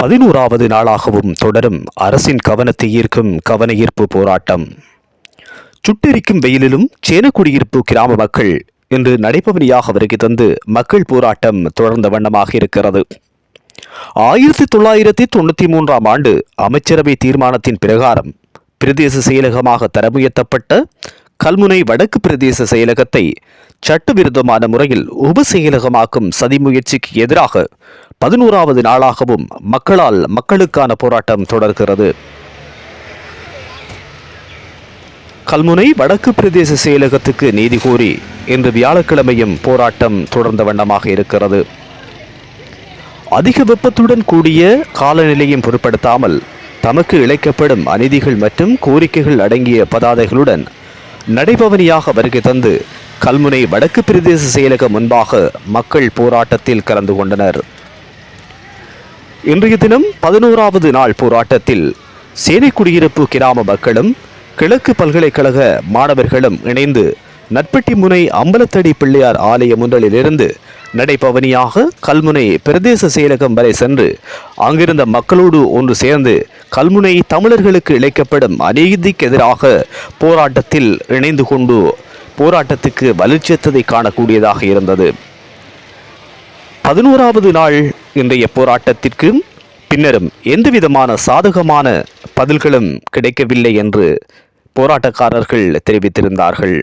பதினோராவது நாளாகவும் தொடரும் அரசின் கவனத்தை ஈர்க்கும் கவன ஈர்ப்பு போராட்டம். சுட்டெரிக்கும் வெயிலிலும் சேனக்குடியிருப்பு கிராம மக்கள் இன்று நடைபவனியாக வருகை தந்து மக்கள் போராட்டம் தொடர்ந்த வண்ணமாக இருக்கிறது. ஆயிரத்தி தொள்ளாயிரத்தி தொண்ணூற்றி மூன்றாம் ஆண்டு அமைச்சரவை தீர்மானத்தின் பிரகாரம் பிரதேச செயலகமாக தரமுயர்த்தப்பட்ட கல்முனை வடக்கு பிரதேச செயலகத்தை சட்டவிரோதமான முறையில் உப செயலகமாக்கும் சதி முயற்சிக்கு எதிராக பதினோராவது நாளாகவும் மக்களால் மக்களுக்கான போராட்டம் தொடர்கிறது. கல்முனை வடக்கு பிரதேச செயலகத்துக்கு நீதி கோரி இன்று வியாழக்கிழமையும் போராட்டம் தொடர்ந்த வண்ணமாக இருக்கிறது. அதிக வெப்பத்துடன் கூடிய காலநிலையும் பொருட்படுத்தாமல் தமக்கு இழைக்கப்படும் அநீதிகள் மற்றும் கோரிக்கைகள் அடங்கிய பதாதைகளுடன் நடைபவனியாக வருகை தந்து கல்முனை வடக்கு பிரதேச செயலகம் முன்பாக மக்கள் போராட்டத்தில் கலந்து கொண்டனர். இன்றைய தினம் பதினோராவது நாள் போராட்டத்தில் சேனைக்குடியிருப்பு கிராம மக்களும் கிழக்கு பல்கலைக்கழக மாணவர்களும் இணைந்து நட்பட்டி முனை அம்பலத்தடி பிள்ளையார் ஆலய முன்றலிலிருந்து நடைபவனியாக கல்முனை பிரதேச செயலகம் வரை சென்று அங்கிருந்த மக்களோடு ஒன்று சேர்ந்து கல்முனை தமிழர்களுக்கு இழைக்கப்படும் அநீதிக்கு எதிராக போராட்டத்தில் இணைந்து கொண்டு போராட்டத்துக்கு வலுச்சேர்த்ததை காணக்கூடியதாக இருந்தது. பதினோராவது நாள் இன்றைய போராட்டத்திற்கு பின்னரும் எந்தவிதமான சாதகமான பதில்களும் கிடைக்கவில்லை என்று போராட்டக்காரர்கள் தெரிவித்திருந்தார்கள்.